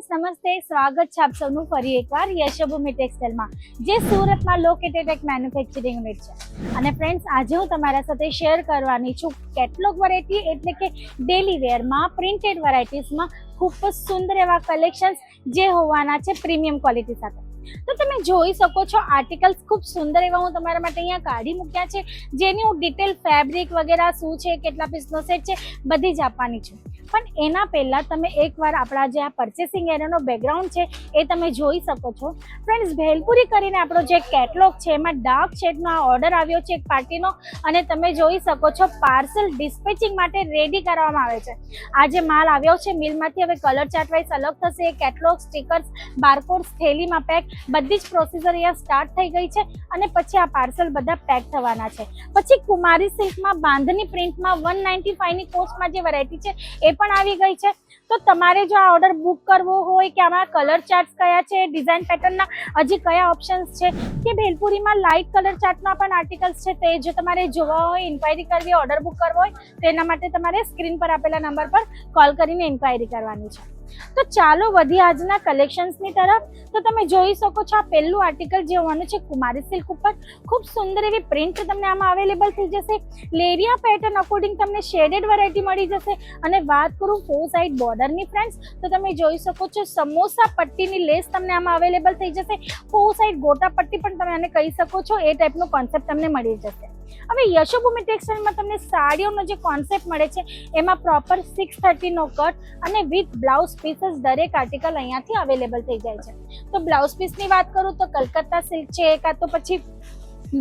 Friends નમસ્તે, સ્વાગત છે આપ સૌનું ફરી એકવાર યશભૂમિ ટેક્સટાઇલમાં, જે સુરતમાં લોકેટેડ એક મેન્યુફેક્ચરિંગ યુનિટ છે. અને ફ્રેન્ડ્સ આજે હું તમારા સાથે શેર કરવાની છું કેટલોગ વેરાયટી એટલે કે ડેલી વેરમાં પ્રિન્ટેડ વેરાયટીઝમાં ખૂબ જ સુંદર એવા કલેક્શન્સ જે હોવાના છે પ્રીમિયમ ક્વોલિટી સાથે. તો તમે જોઈ શકો છો આર્ટિકલ્સ ખૂબ સુંદર એવા હું તમારા માટે અહીંયા કાઢી મૂક્યા છે, જેની હું ડિટેલ ફેબ્રિક વગેરે શું છે, કેટલા પીસનો સેટ છે, બધી જ આપવાની છું. પણ એના પહેલાં તમે એકવાર આપણા જે આ પરચેસિંગ એરિયાનો બેકગ્રાઉન્ડ છે, એ તમે જોઈ શકો છો. ફ્રેન્ડ્સ ભેલપુરી કરીને આપણો જે કેટલોગ છે, એમાં ડાર્ક શેડનો આ ઓર્ડર આવ્યો છે એક પાર્ટીનો, અને તમે જોઈ શકો છો પાર્સલ ડિસ્પેચિંગ માટે રેડી કરવામાં આવે છે. આ જે માલ આવ્યો છે, મિલમાંથી હવે કલર ચાર્ટ વાઇઝ અલગ થશે એ કેટલોગ સ્ટીકર્સ બારકોડ્સ થેલીમાં પેક બધી જ પ્રોસીજર અહીંયા સ્ટાર્ટ થઈ ગઈ છે, અને પછી આ પાર્સલ બધા પેક થવાના છે. પછી કુમારી સિલ્કમાં બાંધની પ્રિન્ટમાં વન નાઇન્ટી ફાઈવની કોસ્ટમાં જે વેરાયટી છે, એ પણ આવી ગઈ છે. તો તમારે જો આ ઓર્ડર બુક કરવો હોય કે આમાં કલર ચાર્ટ્સ કયા છે ડિઝાઇન પેટર્નના હજી કયા ઓપ્શન્સ છે, કે ભેલપુરીમાં લાઇટ કલર ચાર્ટના પણ આર્ટિકલ્સ છે, તે જો તમારે જોવા હોય ઇન્ક્વાયરી કરવી ઓર્ડર બુક કરવો હોય તેના માટે તમારે સ્ક્રીન પર આપેલા નંબર પર કોલ કરીને ઇન્ક્વાયરી કરવાની છે. તો ચાલો વધી આજના કલેક્શન્સની તરફ. તો તમે જોઈ શકો છો આ પહેલું આર્ટિકલ જે હોવાનું છે કુમારી સિલ્ક ઉપર. ખૂબ સુંદર એવી પ્રિન્ટ તમને આમાં અવેલેબલ થઈ જશે. લેરિયા પેટર્ન અકોર્ડિંગ તમને શેડેડ વેરાયટી મળી જશે. અને વાત કરું ફોર સાઇડ બોર્ડરની ફ્રેન્ડ્સ તો તમે જોઈ શકો છો સમોસા પટ્ટીની લેસ તમને આમાં અવેલેબલ થઈ જશે. ફોર સાઈડ ગોટા પટ્ટી પણ તમે આને કહી શકો છો, એ ટાઈપનો કોન્સેપ્ટ તમને મળી જશે. હવે યશોભૂમિ ટેક્સટાઇલમાં તમને સાડીઓનો જે કોન્સેપ્ટ મળે છે, એમાં પ્રોપર સિક્સ થર્ટીનો કટ અને વિથ બ્લાઉઝ પીસીસ દરેક આર્ટિકલ અહીંયાથી અવેલેબલ થઈ જાય છે. તો બ્લાઉઝ પીસની વાત કરું તો કલકત્તા સિલ્ક છે, કાં તો પછી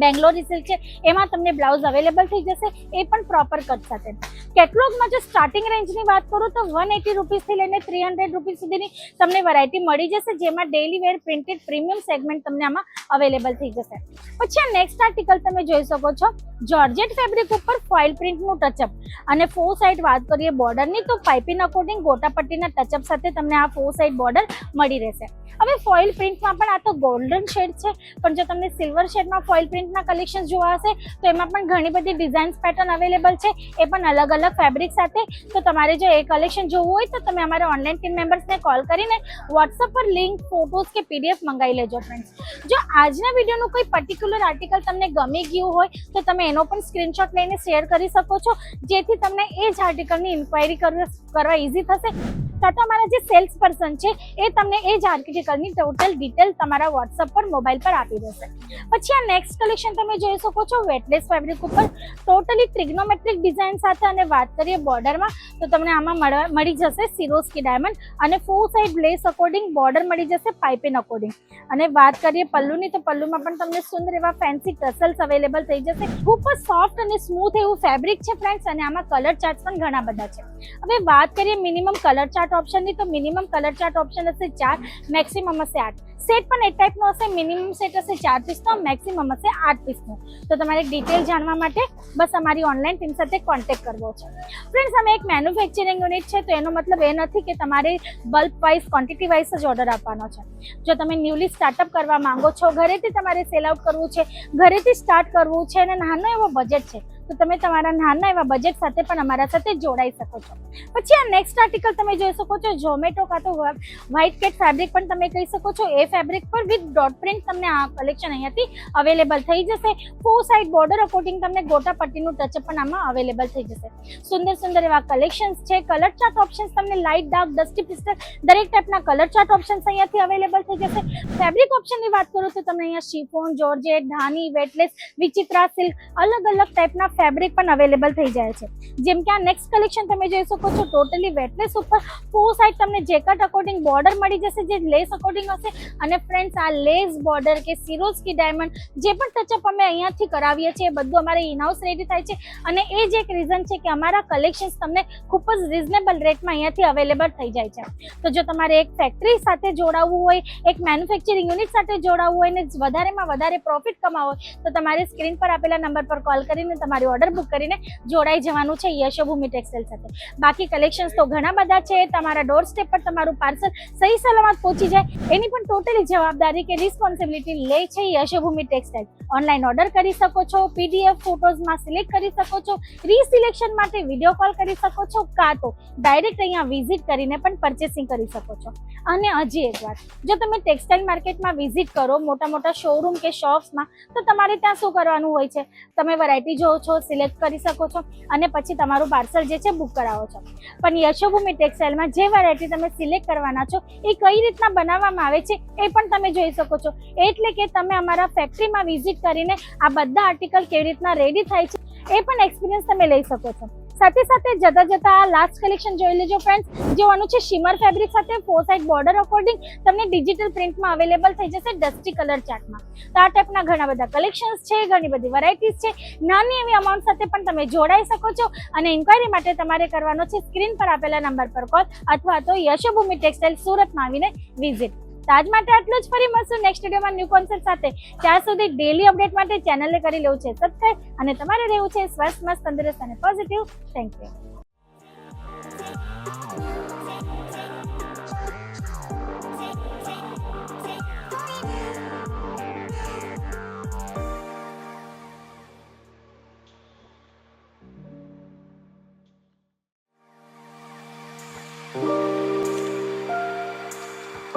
બેંગ્લોરી સિલ્ક છે, એમાં તમને બ્લાઉઝ અવેલેબલ થઈ જશે, એ પણ પ્રોપર કટ સાથે. કેટલોગમાં જો સ્ટાર્ટિંગ રેન્જની વાત કરું તો વન એટી રૂપીસથી લઈને થ્રી હંડ્રેડ રૂપીસ સુધીની તમને વેરાયટી મળી જશે, જેમાં daily wear printed premium segment તમને આમાં અવેલેબલ થઈ જશે. પછી આ નેક્સ્ટ આર્ટિકલ તમે જોઈ શકો છો જોર્જેટ ફેબ્રિક ઉપર ફોઇલ પ્રિન્ટનું ટચઅપ અને ફોર સાઇડ વાત કરીએ બોર્ડરની તો પાઇપિંગ અકોર્ડિંગ ગોટાપટ્ટીના ટચઅપ સાથે તમને આ ફોર સાઇડ બોર્ડર મળી રહેશે. હવે ફોઇલ પ્રિન્ટમાં પણ આ તો ગોલ્ડન શેડ છે, પણ જો તમને સિલ્વર શેડમાં ફોઇલ પ્રિન્ટના કલેક્શન જોવા હશે, તો એમાં પણ ઘણી બધી ડિઝાઇન્સ પેટર્ન અવેલેબલ છે. એ પણ અલગ અલગ ફેબ્રિક સાથે. તો તમારે જો એ કલેક્શન જોવું હોય, તો તમે અમારા ઓનલાઈન ટીમ મેમ્બર્સને કોલ કરીને વોટ્સઅપ પર લિંક ફોટોઝ કે પીડીએફ મંગાવી લેજો ફ્રેન્ડ્સ જો આજના વિડીયોનું કોઈ પર્ટિક્યુલર આર્ટિકલ તમને ગમી ગયું હોય, તો તમે એનો પણ સ્ક્રીનશોટ લઈને શેર કરી શકો છો. જેથી તમને એ જ આર્ટિકલની ઇન્ક્વાયરી કરવા ઇઝી થશે. તો અમારા જે સેલ્સ પર્સન છે, એ તમને એ જ આર્ટિકલની ટોટલ ડિટેલ તમારા વોટ્સઅપ પર મોબાઈલ પર આપી દેશે. પછી આ નેક્સ્ટ કલેક્શન તમે જોઈ શકો છો વેટલેસ ફેબ્રિક ઉપર. ટોટલી ટ્રિગ્નોમેટ્રિક ડિઝાઇન સાથે અને વાત કરીએ બોર્ડરમાં તો તમને આમાં મળી જશે સિરોસ્કી ડાયમંડ અને four side lace according border મળી જશે પાઇપિંગ અકોર્ડિંગ અને વાત કરીએ પલ્લુની, તો પલ્લુમાં પણ તમને સુંદર એવા ફેન્સી ટસલ્સ અવેલેબલ થઈ જશે. ખૂબ જ સોફ્ટ અને સ્મૂથ એવું ફેબ્રિક છે ફ્રેન્ડ્સ અને આમાં કલર ચાર્ટ પણ ઘણા બધા છે. હવે વાત કરીએ મિનિમમ કલર ચાર્ટ ઓપ્શનની તો મિનિમમ કલર ચાર્ટ ઓપ્શન હશે ચાર મેક્સિમમ હશે આઠ. સેટ પણ એ ટાઈપનો હશે મિનિમમ સેટ હશે ચાર પીસનો મેક્સિમમ હશે આઠ પીસનો તો તમારે ડિટેલ જાણવા માટે બસ અમારી ઓનલાઈન ટીમ સાથે કોન્ટેક્ટ કરવો છે. ફ્રેન્ડ્સ અમે એક મેન્યુફેક્ચરિંગ યુનિટ છે, તો એનો મતલબ એ નથી કે તમારે બલ્ક વાઇઝ ક્વોન્ટિટી વાઇઝ જ ઓર્ડર આપવાનો છે. જો તમે ન્યૂલી સ્ટાર્ટઅપ કરવા માંગો છો, ઘરેથી તમારે સેલ આઉટ કરવું છે, ઘરેથી સ્ટાર્ટ કરવું છે, અને નાનો એવો બજેટ છે તો તમે તમારા નાના એવા બજેટ સાથે પણ અમારા સાથે જોડાઈ શકો છો. પછી આ નેક્સ્ટ આર્ટિકલ તમે જોઈ શકો છો ઝોમેટો કાં તો વ્હાઇટ કેટ ફેબ્રિક પણ તમે કહી શકો છો. એ ફેબ્રિક પર વિથ ડોટ પ્રિન્ટ તમને આ કલેક્શન અહીંયાથી અવેલેબલ થઈ જશે. ફોર સાઇડ બોર્ડર અકોર્ડિંગ તમને ગોટા પટ્ટીનું ટચઅપ પણ આમાં અવેલેબલ થઈ જશે. સુંદર સુંદર એવા કલેક્શન્સ છે. કલર ચાર્ટ ઓપ્શન્સ તમને લાઇટ ડાર્ક ડસ્ટી પિસ્ટલ દરેક ટાઈપના કલર ચાર્ટ ઓપ્શન્સ અહીંયાથી અવેલેબલ થઈ જશે. ફેબ્રિક ઓપ્શનની વાત કરું તો તમને અહીંયા શિફોન જોર્જેટ ધાની વેટલેસ વિચિત્રા સિલ્ક અલગ અલગ ટાઈપના ફેબ્રિક પણ અવેલેબલ થઈ જાય છે. જેમ કે આ નેક્સ્ટ કલેક્શન તમે જોઈ શકો છો ટોટલી વેટલેસ ઉપર ફોર સાઇડ તમને જેકટ અકોર્ડિંગ બોર્ડર મળી જશે, જે લેસ અકોર્ડિંગ હશે અને ફ્રેન્ડ્સ આ લેસ બોર્ડર કે સિરોસ્કી ડાયમંડ જે પણ ટચઅપ અમે અહીંયાથી કરાવીએ છીએ બધું અમારે ઇનહાઉસ રેડી થાય છે અને એ જ એક રીઝન છે કે અમારા કલેક્શન્સ તમને ખૂબ જ રિઝનેબલ રેટમાં અહીંયાથી અવેલેબલ થઈ જાય છે. તો જો તમારે એક ફેક્ટરી સાથે જોડાવવું હોય, એક મેન્યુફેક્ચરિંગ યુનિટ સાથે જોડાવવું હોય ને વધારેમાં વધારે પ્રોફિટ કમાવો તો તમારે સ્ક્રીન પર આપેલા નંબર પર કોલ કરીને તમારી ઓર્ડર બુક કરીને જોડાઈ જવાનું છે યશોભૂમિ ટેક્સટાઇલ સાથે. બાકી કલેક્શન્સ તો ઘણા બધા છે, તમારા ડોર સ્ટેપ પર તમારું પાર્સલ સહી સલામત પહોંચી જાય. એની પણ ટોટલી જવાબદારી કે રિસ્પોન્સિબિલિટી લે છે યશોભૂમિ ટેક્સટાઇલ ઓનલાઈન ઓર્ડર કરી શકો છો પીડીએફ ફોટોઝમાં સિલેક્ટ કરી શકો છો રીસિલેક્શન માટે વીડિયો કોલ કરી શકો છો, કાં તો ડાયરેક્ટ અહીંયા વિઝિટ કરીને પણ પરચેસિંગ કરી શકો છો. અને હજી એક વાત, જો તમે ટેક્સટાઇલ માર્કેટમાં વિઝિટ કરો મોટા મોટા શોરૂમ કે શોપ્સમાં તો તમારે ત્યાં શું કરવાનું હોય છે? તમે વેરાયટી જોવો છો સિલેક્ટ કરી શકો છો અને પછી તમારું પાર્સલ જે છે બુક કરાવો છો. પણ યશોભૂમિ ટેક્સટાઇલમાં જે વેરાયટી તમે સિલેક્ટ કરવાના છો, એ કઈ રીતના બનાવવામાં આવે છે, એ પણ તમે જોઈ શકો છો. એટલે કે તમે અમારા ફેક્ટરીમાં વિઝિટ કરીને આ બધા આર્ટિકલ કેવી રીતના રેડી થાય છે, એ પણ એક્સપિરિયન્સ તમે લઈ શકો છો. સાથે સાથે જતા જતા આ લાસ્ટ કલેક્શન જોઈ લેજો ફ્રેન્ડ્સ જોવાનું છે શિમર ફેબ્રિક સાથે ફોર સાઇડ બોર્ડર અકોર્ડિંગ તમને ડિજિટલ પ્રિન્ટમાં અવેલેબલ થઈ જશે ડસ્ટી કલર ચાર્ટમાં તો આ ટાઈપના ઘણા બધા કલેક્શન્સ છે, ઘણી બધી વેરાયટીઝ છે. નાની એવી અમાઉન્ટ સાથે પણ તમે જોડાઈ શકો છો અને ઇન્ક્વાયરી માટે તમારે કરવાનો છે સ્ક્રીન પર આપેલા નંબર પર કોલ અથવા તો યશોભૂમિ ટેક્સટાઇલ સુરતમાં આવીને વિઝિટ તો આજ માટે આટલું જ. ફરી મળશું નેક્સ્ટ વિડીયોમાં ન્યૂ કોન્સેપ્ટ સાથે. ત્યાં સુધી ડેલી અપડેટ માટે ચેનલને કરી લેવું છે સબસ્ક્રાઈબ અને તમારે રહેવું છે સ્વસ્થ, મસ્ત, તંદુરસ્ત અને પોઝિટિવ થેન્ક યુ